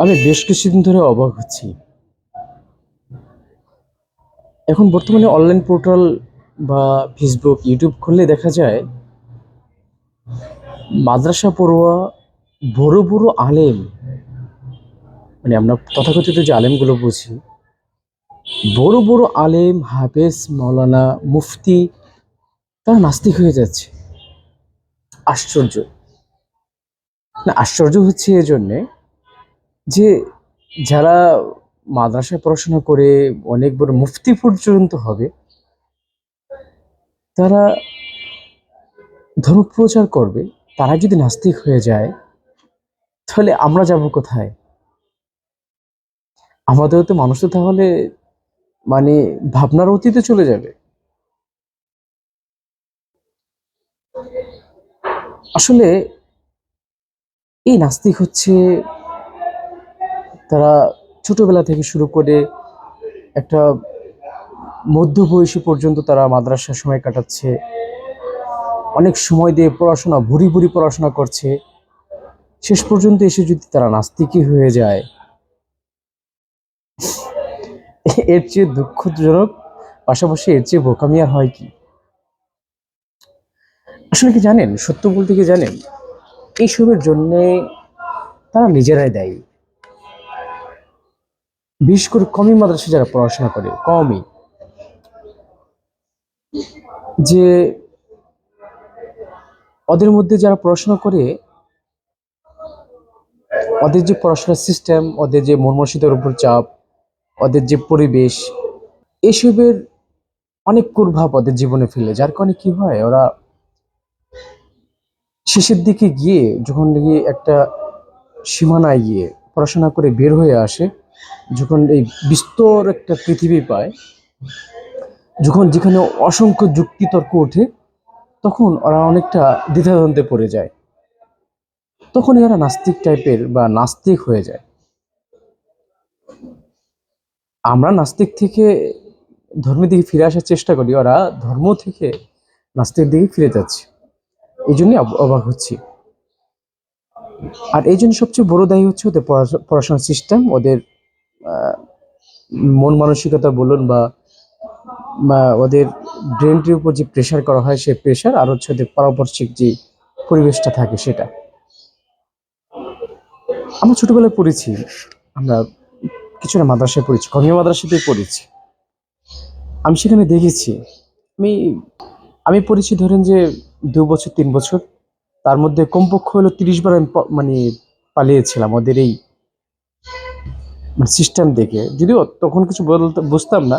আমি বেশ কিছুদিন ধরে অবাক হচ্ছি। এখন বর্তমানে অনলাইন পোর্টাল বা ফেসবুক, ইউটিউব খুললে দেখা যায়, মাদ্রাসা পড়ুয়া বড় বড় আলেম মানে আমরা তথাকথিত যে আলেমগুলো বুঝি, বড় বড় আলেম, হাফেজ মৌলানা মুফতি, তারা নাস্তিক হয়ে যাচ্ছে। আশ্চর্য। না, আশ্চর্য হচ্ছে এজন্যে যে যারা মাদ্রাসায় পড়াশোনা করে অনেক বড় মুফতি পর্যন্ত হবে, তারা ধর্ম প্রচার করবে, তারা যদি নাস্তিক হয়ে যায়, তাহলে আমরা যাব কোথায়? আমাদের তো মানুষ তো তাহলে মানে ভাবনার অতীতে চলে যাবে। আসলে এই নাস্তিক হচ্ছে তারা ছোটবেলা থেকে শুরু করে একটা মধ্যবয়সী পর্যন্ত তারা মাদ্রাসার সময় কাটাচ্ছে। অনেক সময় দিয়ে পড়াশোনা, ভুরি ভুরি পড়াশোনা করছে। শেষ পর্যন্ত এসে যদি তারা নাস্তিকই হয়ে যায়, এর চেয়ে দুঃখজনক, পাশাপাশি এর চেয়ে বোকামি আর হয় কি? আসলে কি জানেন? সত্য বলতে কি জানেন? এইসবের জন্যে তারা নিজেরাই দায়ী। বিশেষ করে কমই মাদ্রাসা যারা পড়াশোনা করে কমই যে ওদের মধ্যে যারা পড়াশোনা করে, ওদের যে পড়াশোনার সিস্টেম ওদের যে মর্মসিতার উপর চাপ, ওদের যে পরিবেশ, এসবের অনেক কুর্ভাব ওদের জীবনে ফেলে। যার কারণে কি হয়, ওরা শেষের দিকে গিয়ে যখন গিয়ে একটা সীমানায় গিয়ে পড়াশোনা করে বের হয়ে আসে যখন এই বিস্তর একটা পৃথিবী পায়, যখন যেখানে অসংখ্য যুক্তিতর্ক ওঠে, তখন ওরা অনেকটা দ্বিধাদ্বন্দ্বে পড়ে যায়। তখন এরা নাস্তিক টাইপের বা নাস্তিক হয়ে যায়। আমরা নাস্তিক থেকে ধর্মের দিকে ফিরে আসার চেষ্টা করি, ওরা ধর্ম থেকে নাস্তিক দিকে ফিরে যাচ্ছে। এই জন্যই অব- অবাক হচ্ছি। আর এই জন্য সবচেয়ে বড় দায়ী হচ্ছে ওদের পড়াশো- পড়াশোনার সিস্টেম ওদের মন মানসিকতা বলুন বা ওদের ব্রেনটির উপর যে প্রেশার করা হয় সেই প্রেশার আর হচ্ছে ওদের পারপার্শ্বিক যে পরিবেশটা থাকে সেটা। আমরা ছোটবেলায় পড়েছি, আমরা কিছুটা মাদ্রাসায় পড়েছি কমিয়া মাদ্রাসাতেই পড়েছি। আমি সেখানে দেখেছি, আমি আমি পড়েছি ধরেন যে দু বছর, তিন বছর, তার মধ্যে কমপক্ষ হলো তিরিশ বার আমি মানে পালিয়েছিলাম ওদের এই সিস্টেম দেখে। যদিও তখন কিছু বলতে বুঝতাম না,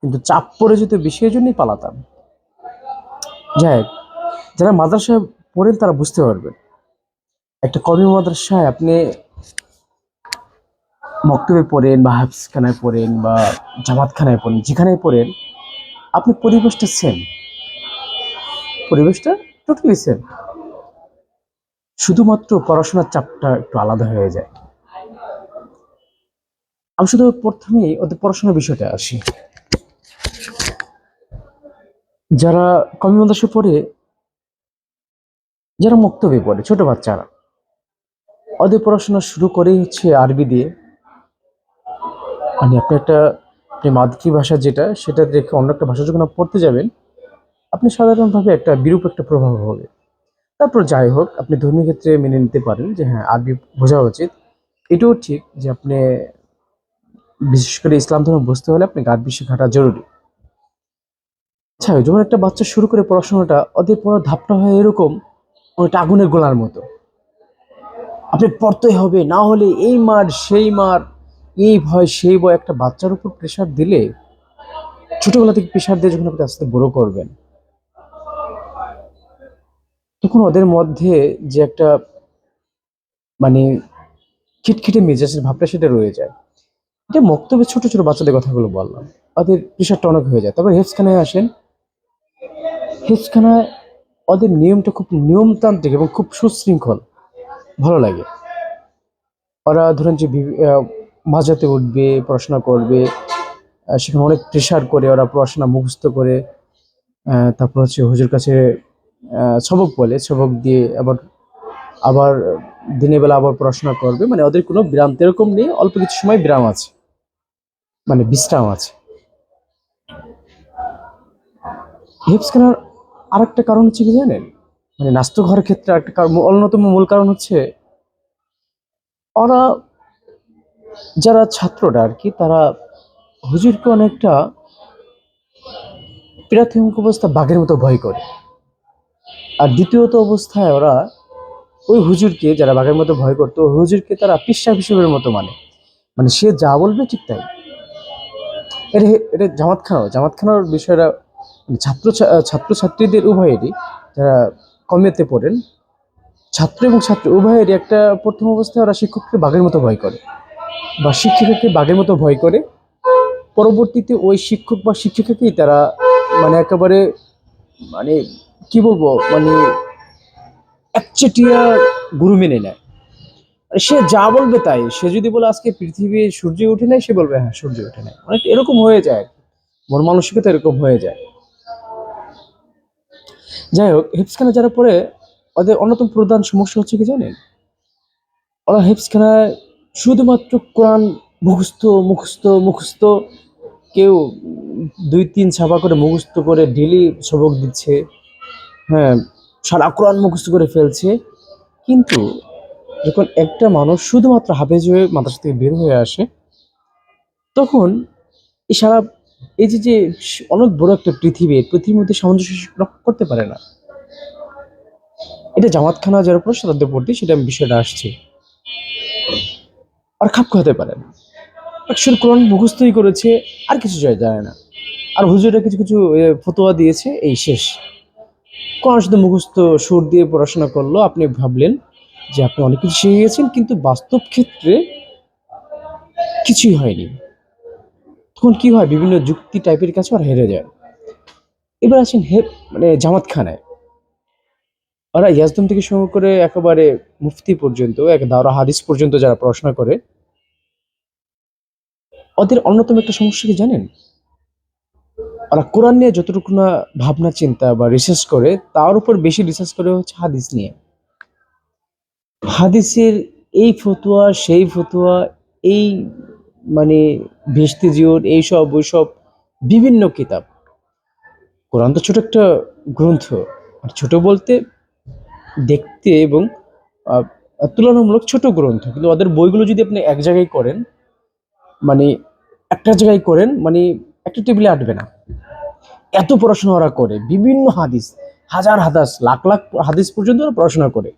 কিন্তু চাপ পড়ে যেত এই জন্যই পালাতাম। যাই যারা মাদ্রাসায় পড়েন তারা বুঝতে পারবেন। একটা কমি মাদ্রাসায় আপনি মক্তবে পড়েন বা হাফিজখানায় পড়েন বা জামাতখানায় পড়েন, যেখানেই পড়েন, আপনি পরিবেশটা সেম পরিবেশটা টোটালি সেম শুধুমাত্র পড়াশোনার চাপটা একটু আলাদা হয়ে যায়। আমি শুধু প্রথমেই ওদের পড়াশোনার বিষয়টা আসি। যারা কমি মাদ্রাসায় পড়ে, যারা মক্তবে পড়ে, ছোট বাচ্চারা, ওদের পড়াশোনা শুরু করেই হচ্ছে আরবি দিয়ে। মানে আপনি একটা আপনি মাতৃভাষা যেটা, সেটা রেখে অন্য একটা ভাষা যখন পড়তে যাবেন, আপনি সাধারণভাবে একটা বিরূপ একটা প্রভাব হবে। তারপর যাই হোক, আপনি ধর্মীয় ক্ষেত্রে মেনে নিতে পারেন যে হ্যাঁ আরবি বোঝা উচিত। এটাও ঠিক যে আপনি বিশেষ করে ইসলাম ধর্ম বুঝতে হলে আপনি গাদ বিশ্বে ঘাটা জরুরি। আচ্ছা যখন একটা বাচ্চা শুরু করে পড়াশোনাটা ওদের পড়ার ধাপটা হয় এরকম ওটা আগুনের গোলার মতো। আপনি পড়তেই হবে, না হলে এই মার, সেই মার, এই ভয়, সেই ভয় একটা বাচ্চার উপর প্রেশার দিলে ছোটবেলা থেকে প্রেশার দিয়ে যখন আপনি আস্তে বড় করবেন, তখন ওদের মধ্যে যে একটা মানে খিটখিটে মেজাজের ভাবটা সেটা রয়ে যায়। এটা মক্তবে ছোট ছোট বাচ্চাদের কথাগুলো বললাম, ওদের প্রেশারটা অনেক হয়ে যায়। তারপর হেফসখানায় আসেন। হেফসখানায় ওদের নিয়মটা খুব নিয়মতান্ত্রিক এবং খুব সুশৃঙ্খল, ভালো লাগে। ওরা ধরেন যে মাঝাতে উঠবে, পড়াশোনা করবে সেখানে অনেক প্রেশার করে, ওরা পড়াশোনা মুখস্থ করে তারপর হচ্ছে হুজুর কাছে সবক বলে, সবক দিয়ে আবার আবার দিনের বেলা আবার পড়াশোনা করবে। মানে ওদের কোনো বিরাম এরকম নেই, অল্প কিছু সময় বিরাম আছে। মানে বিশ্রাম আছে। হিপস কেনার আরেকটা কারণ হচ্ছে কি জানেন? মানে নাস্ত ঘরের ক্ষেত্রে একটা কারণ, অন্যতম মূল কারণ হচ্ছে ওরা যারা ছাত্ররা আর কি, তারা হুজুরকে অনেকটা প্রাথমিক অবস্থা বাঘের মতো ভয় করে। আর দ্বিতীয়ত অবস্থায় ওরা ওই হুজুরকে যারা বাঘের মতো ভয় করতো, ওই হুজুরকে তারা পিসা হিসেবের মতো মানে। মানে সে যা বলবে ঠিক তাই। এটা এটা জামাত খানাও জামাত খানার বিষয়টা মানে ছাত্র ছাত্রছাত্রীদের উভয়েরই যারা কমেতে পড়েন, ছাত্র এবং ছাত্র উভয়েরই একটা প্রথম অবস্থায় ওরা শিক্ষককে বাঘের মতো ভয় করে বা শিক্ষিকাকে বাঘের মতো ভয় করে। পরবর্তীতে ওই শিক্ষক বা শিক্ষিকাকেই তারা মানে একেবারে মানে কি বলব মানে একচেটিয়া গুরু মেনে নেয়। সে যা বলবে তাই। সে যদি বলে আজকে পৃথিবী সূর্য উঠে নেয় সে বলবে হ্যাঁ সূর্য উঠে নাই। অনেক এরকম হয়ে যায়। মন মানসিকতা এরকম হয়ে যায়। যাই হোক হিপসখানা যারা পরে ওদের অন্যতম প্রধান সমস্যা হচ্ছে কি জানেন? ওরা হিপসখানায় শুধুমাত্র কোরআন মুখস্থ মুখস্থ মুখস্থ, কেউ দুই, তিন ছাপা করে মুখস্থ করে ডেলি সবক দিচ্ছে। হ্যাঁ সারা কোরআন মুখস্থ করে ফেলছে। কিন্তু যখন একটা মানুষ শুধুমাত্র হাফেজ হয়ে মাদ্রাসা থেকে বের হয়ে আসে, তখন এই সারা এই যে যে অনেক বড় একটা পৃথিবী পৃথিবীর মধ্যে সামঞ্জস্য রক্ষা করতে পারে না। এটা জামাতখানা যারা প্রশ্ন তাদের প্রতি সেটা বিষয়টা আসছে। আর খাপ খাওয়াতে পারে না। অ্যাকচুয়াল কোরআন মুখস্থই করেছে, আর কিছু জানে না। আর হুজুরা কিছু কিছু ফতোয়া দিয়েছে, এই শেষ। কোরআন শুধু মুখস্থ সুর দিয়ে পড়াশোনা করল, আপনি ভাবলেন যে আপনি অনেক কিছু শিখে গেছেন, কিন্তু বাস্তব ক্ষেত্রে কিছুই হয়নি। তখন কি হয়? বিভিন্ন যুক্তি টাইপের কাছে আর হেরে যায়। এবার আছেন হে মানে জামাত খানায় ওরা ইয়াজদম থেকে শুরু করে একেবারে মুফতি পর্যন্ত, এক দাওরা হাদিস পর্যন্ত যারা পড়াশোনা করে, ওদের অন্যতম একটা সমস্যা কি জানেন? ওরা কোরআন নিয়ে যতটুকু না ভাবনা, চিন্তা বা রিসার্চ করে, তার উপর বেশি রিসার্চ করে হচ্ছে হাদিস নিয়ে। হাদিসের এই ফতুয়া, সেই ফতুয়া, এই মানে ভেস্তি জিওর এইসব ওইসব বিভিন্ন কিতাব। কোরআন তো ছোট একটা গ্রন্থ। আর ছোট বলতে দেখতে এবং তুলনামূলক ছোট গ্রন্থ। কিন্তু ওদের বইগুলো যদি আপনি এক জায়গায় করেন মানে একটা জায়গায় করেন মানে একটা টেবিলে আটবে না। এত পড়াশোনা ওরা করে, বিভিন্ন হাদিস, হাজার হাদাস, লাখ লাখ হাদিস পর্যন্ত ওরা পড়াশোনা করে।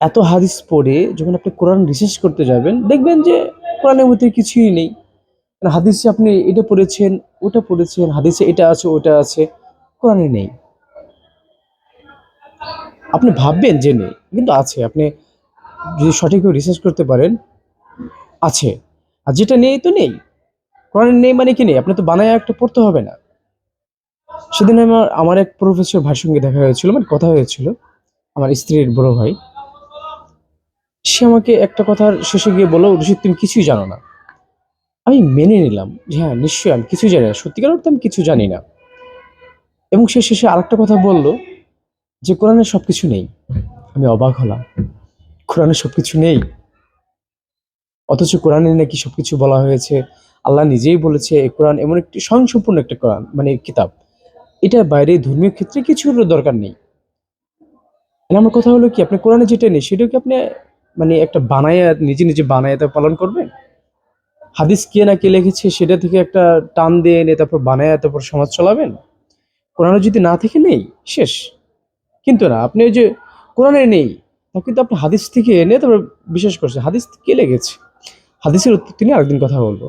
এত হাদিস পড়ে যখন আপনি কোরআন রিসার্চ করতে যাবেন, দেখবেন যে কোরআনের মধ্যে কিছুই নেই। হাদিসে আপনি এটা পড়েছেন, ওটা পড়েছেন, হাদিসে এটা আছে, ওটা আছে, কোরআনে নেই। আপনি ভাববেন যে নেই, কিন্তু আছে। আপনি যদি সঠিকভাবে রিসার্চ করতে পারেন, আছে। আর যেটা নেই তো নেই। কোরআনে নেই মানে কি নেই? আপনি তো বানায় একটা পড়তে হবে না। সেদিন আমার আমার এক প্রফেসর ভাইয়ের সঙ্গে দেখা হয়েছিল মানে কথা হয়েছিল, আমার স্ত্রীর বড় ভাই। সে আমাকে একটা কথার শেষে গিয়ে বলল রশিদ তুমি কিছুই জানো না। আমি মেনে নিলাম যে হ্যাঁ নিশ্চয়ই আমি কিছু জানি না। সত্যিকার অর্থে আমি কিছু জানি না। এবং সে শেষে আরেকটা কথা বলল যে কোরআনে সব কিছু নেই। আমি অবাক হলাম। কোরআনে সব কিছু নেই? অথচ কোরআনে নাকি সব কিছু বলা হয়েছে। আল্লাহ নিজেই বলেছে এই কোরআন এমন একটি স্বয়ংসম্পূর্ণ একটা কোরআন মানে কিতাব। এটার বাইরে ধর্মীয় ক্ষেত্রে কিছুর দরকার নেই। আমার কথা হলো কি, আপনি কোরআনে যেটা নেই, সেটাও কি আপনি মানে একটা বানায় নিজে নিজে বানায় তা পালন করবেন হাদিস কে না কে লিখেছে সেটা থেকে একটা টান দিয়ে এনে তারপর বানায় তারপর সমাজ চলাবেন? কোরআনে যদি না থেকে নেই, শেষ। কিন্তু না, আপনি ওই যে কোরআনে নেই, তা কিন্তু আপনি হাদিস থেকে এনে তারপর বিশ্বাস করছেন। হাদিস কে লেগেছে হাদিসের উৎপত্তি নিয়ে আরেকদিন কথা বলব।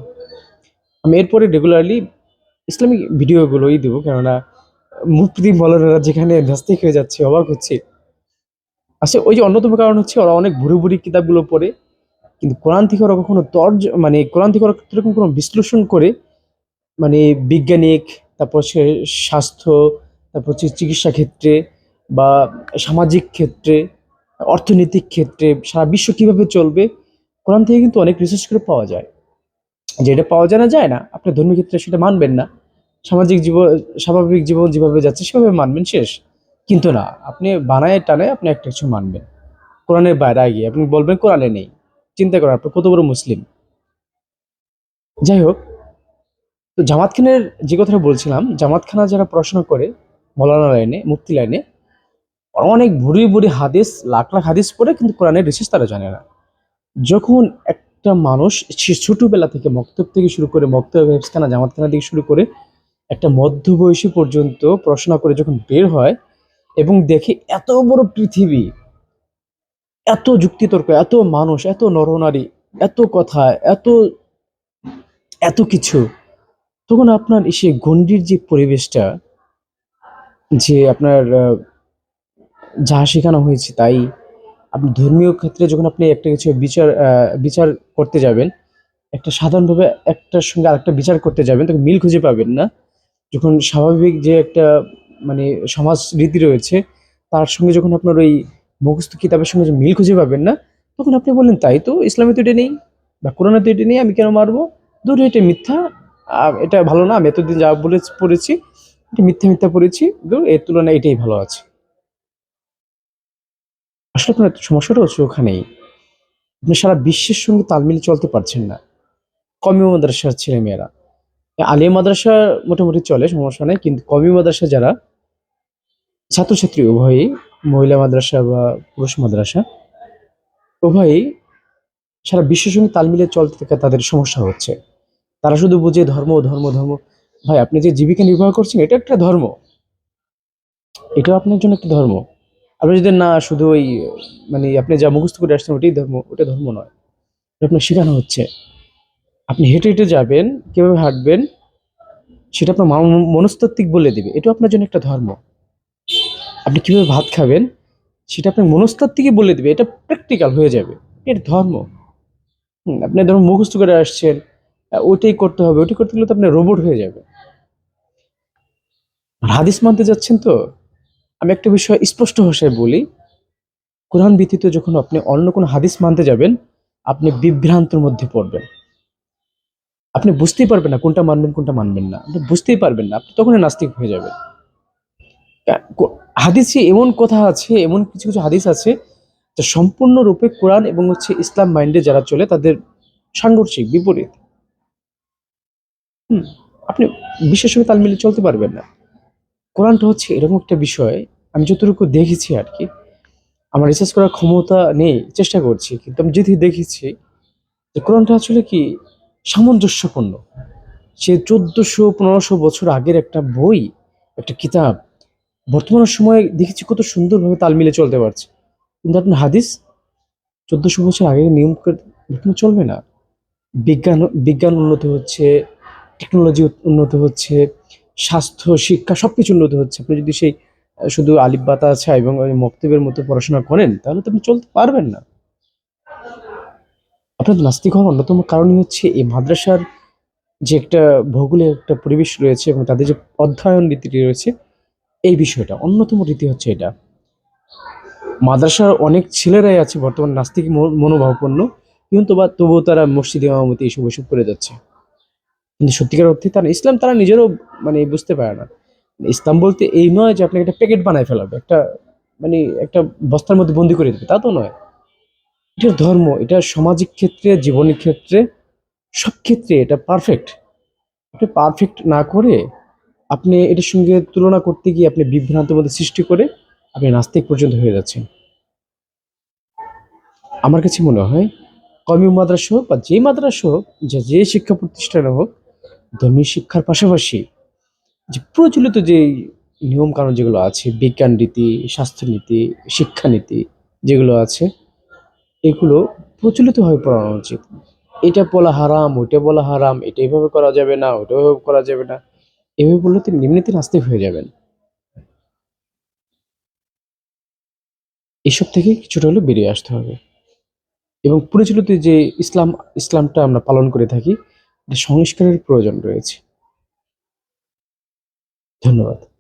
আমি এরপরে রেগুলারলি ইসলামিক ভিডিওগুলোই দেবো, কেননা মুফতি মৌলানারা যেখানে নাস্তিক হয়ে যাচ্ছে, অবাক হচ্ছে। আসলে ওই যে অন্যতম কারণ হচ্ছে ওরা অনেক বুড়ি বুড়ি কিতাবগুলো পড়ে, কিন্তু কোরআন থেকে ওরা কখনো তর্জ মানে কোরআন থেকে ওরা কোনো বিশ্লেষণ করে মানে বৈজ্ঞানিক, তারপর হচ্ছে স্বাস্থ্য, তারপর হচ্ছে চিকিৎসা ক্ষেত্রে বা সামাজিক ক্ষেত্রে, অর্থনৈতিক ক্ষেত্রে, সারা বিশ্ব কীভাবে চলবে, কোরআন থেকে কিন্তু অনেক রিসার্চ করে পাওয়া যায়। যেটা পাওয়া জানা যায় না। আপনি ধর্মীয় ক্ষেত্রে সেটা মানবেন না। সামাজিক জীবন স্বাভাবিক জীবন যেভাবে যাচ্ছে, সেভাবে মানবেন শেষ। কিন্তু না, আপনি বানায় টানে আপনি একটা কিছু মানবেন। কোরআনের বাইরে গিয়ে আপনি বলবেন কোরআনে নেই। চিন্তা করেন, আপনি কত বড় মুসলিম। যাই হোক তো জামাত খানের যে কথাটা বলছিলাম, জামাত খানা যারা পড়াশোনা করে, মৌলানা লাইনে মুক্তি লাইনে অনেক ভুরি ভুরি হাদিস, লাখ লাখ হাদিস পড়ে, কিন্তু কোরআনের রিসেস তারা জানে না। যখন একটা মানুষ সে ছোটবেলা থেকে মক্তব থেকে শুরু করে, মক্তব হেফসখানা জামাতখানা থেকে শুরু করে, একটা মধ্যবয়সী পর্যন্ত পড়াশোনা করে যখন বের হয় এবং দেখি এত বড় পৃথিবী, এত যুক্তিতর্ক, এত মানুষ, এত নরনারী, এত কথা, এত এত কিছু। তখন আপনার সে গণ্ডির যে পরিবেশটা, যে আপনার যা শেখানো হয়েছে তাই, আপনি ধর্মীয় ক্ষেত্রে যখন আপনি একটা কিছু বিচার বিচার করতে যাবেন, একটা সাধারণভাবে একটার সঙ্গে আরেকটা বিচার করতে যাবেন, তখন মিল খুঁজে পাবেন না। যখন স্বাভাবিক যে একটা মানে সমাজ রীতি রয়েছে, তার সঙ্গে যখন আপনার ওই মুখস্থ কিতাবের সঙ্গে মিল খুঁজে পাবেন না, তখন আপনি বললেন, তাই তো, ইসলামে তো এটা নেই বা কোরআনে তো এটা নেই, আমি কেন মারবো? ধরো এটা মিথ্যা এটা ভালো না, আমি এতদিন যা বলে পড়েছি, এটা মিথ্যা মিথ্যা পড়েছি ধরো এর তুলনায় এটাই ভালো আছে। আসলে আপনার সমস্যাটা হচ্ছে ওখানেই। আপনি সারা বিশ্বের সঙ্গে তাল মিলিয়ে চলতে পারছেন না। কমি মাদ্রাসার ছেলে মেয়েরা আলিয়া মাদ্রাসা মোটামুটি চলে, সমস্যা নেই, কিন্তু কমি মাদ্রাসা যারা ছাত্রছাত্রী উভয়ই মহিলা মাদ্রাসা বা পুরুষ মাদ্রাসা, উভয়ই সারা বিশ্বের সঙ্গে তাল মিলিয়ে চলতে থাকা তাদের সমস্যা হচ্ছে। তারা শুধু বুঝে ধর্ম ধর্ম ধর্ম। ভাই, আপনি যে জীবিকা নির্বাহ করছেন, এটা একটা ধর্ম। এটাও আপনার জন্য একটা ধর্ম। আপনি যদি না, শুধু ওই মানে আপনি যা মুখস্থ করে আসছেন, ওটাই ধর্ম, ওটা ধর্ম নয়। আপনার শেখানো হচ্ছে। আপনি হেঁটে হেঁটে যাবেন, কীভাবে হাঁটবেন, সেটা আপনার মনস্তাত্ত্বিক বলে দেবে। এটা আপনার জন্য একটা ধর্ম। আপনি কীভাবে ভাত খাবেন, সেটা আপনার মনস্তাত্ত্বিকই বলে দেবে, এটা প্র্যাকটিক্যাল হয়ে যাবে। এটা ধর্ম। আপনি ধরুন মুখস্থ করে আসছেন ওইটাই করতে হবে ওইটাই করতে গেলে তো আপনি রোবট হয়ে যাবে। হাদিস মানতে যাচ্ছেন তো? আমি একটা বিষয় স্পষ্ট ভাষায় বলি। কোরআন ব্যতীত যখন আপনি অন্য কোনো হাদিস মানতে যাবেন, আপনি বিভ্রান্তর মধ্যে পড়বেন। আপনি বুঝতেই পারবেন না কোনটা মানবেন কোনটা মানবেন না। আপনি বুঝতেই পারবেন না। আপনি তখনই নাস্তিক হয়ে যাবেন। হাদিসে এমন কথা আছে এমন কিছু কিছু হাদিস আছে যা সম্পূর্ণরূপে কোরআন এবং হচ্ছে ইসলাম মাইন্ডে যারা চলে তাদের সাংঘর্ষিক বিপরীত। হুম, আপনি বিশ্বের সঙ্গে তাল মিলিয়ে চলতে পারবেন না। কোরআনটা হচ্ছে এরকম একটা বিষয় আমি যতটুকু দেখেছি আর কি আমার রিসার্চ করার ক্ষমতা নেই চেষ্টা করছি কিন্তু আমি যদি দেখেছি যে কোরআনটা আসলে কি সামঞ্জস্যপূর্ণ। সে চোদ্দশো পনেরোশো বছর আগের একটা বই একটা কিতাব বর্তমানের সময়ে দেখেছি কত সুন্দরভাবে তাল মিলে চলতে পারছে। কিন্তু আপনার হাদিস চোদ্দশো বছর আগে নিয়ম বর্তমানে চলবে না। বিজ্ঞান বিজ্ঞান উন্নত হচ্ছে টেকনোলজি উন্নত হচ্ছে, স্বাস্থ্য, শিক্ষা সব কিছু উন্নত হচ্ছে। আপনি যদি সেই শুধু আলিফ বাতা আছে এবং ওই মক্তবের মতো পড়াশোনা করেন, তাহলে তো আপনি চলতে পারবেন না। আপনার নাস্তিক হওয়ার অন্যতম কারণই হচ্ছে এই মাদ্রাসার যে একটা ভৌগোলিক একটা পরিবেশ রয়েছে এবং তাদের যে অধ্যয়ন রীতিটি রয়েছে এই বিষয়টা, অন্যতম রীতি হচ্ছে এটা। মাদ্রাসার অনেক ছেলেরাই আছে বর্তমান নাস্তিক মনো- মনোভাবাপন্ন কিন্তু বা তবুও তারা মসজিদ ইমামতি এইসব ওইসব করে যাচ্ছে। কিন্তু সত্যিকার অর্থে তারা ইসলাম তারা নিজেরও মানে বুঝতে পারে না। ইসলাম বলতে এই নয় যে আপনাকে একটা প্যাকেট বানায় ফেলাবে, একটা মানে একটা বস্তার মধ্যে বন্দি করে দেবে, তা তো নয়। এটা ধর্ম, এটা সামাজিক ক্ষেত্রে জীবনের ক্ষেত্রে, সব ক্ষেত্রে এটা পারফেক্ট আপনি পারফেক্ট না করে আপনি এটার সঙ্গে তুলনা করতে গিয়ে আপনি বিভ্রান্তের মধ্যে সৃষ্টি করে আপনি নাস্তিক পর্যন্ত হয়ে যাচ্ছেন। আমার কাছে মনে হয় কমি মাদ্রাসা হোক বা যে মাদ্রাসা হোক, যে যে শিক্ষা প্রতিষ্ঠানে হোক ধর্মীয় শিক্ষার পাশাপাশি যে প্রচলিত যে নিয়ম কানুন যেগুলো আছে, বিজ্ঞান রীতি স্বাস্থ্যনীতি শিক্ষানীতি যেগুলো আছে, এগুলো প্রচলিতভাবে পড়ানো উচিত। এটা বলা হারাম, ওইটা বলা হারাম, এটা এভাবে করা যাবে না, ওইটা করা যাবে না। এভাবে বললে তিনি নিম্নিতে নাস্তিক হয়ে যাবেন। এসব থেকে কিছুটা হলে বেরিয়ে আসতে হবে। এবং পরিচালিত যে ইসলাম, ইসলামটা আমরা পালন করে থাকি সংস্কারের প্রয়োজন রয়েছে। ধন্যবাদ।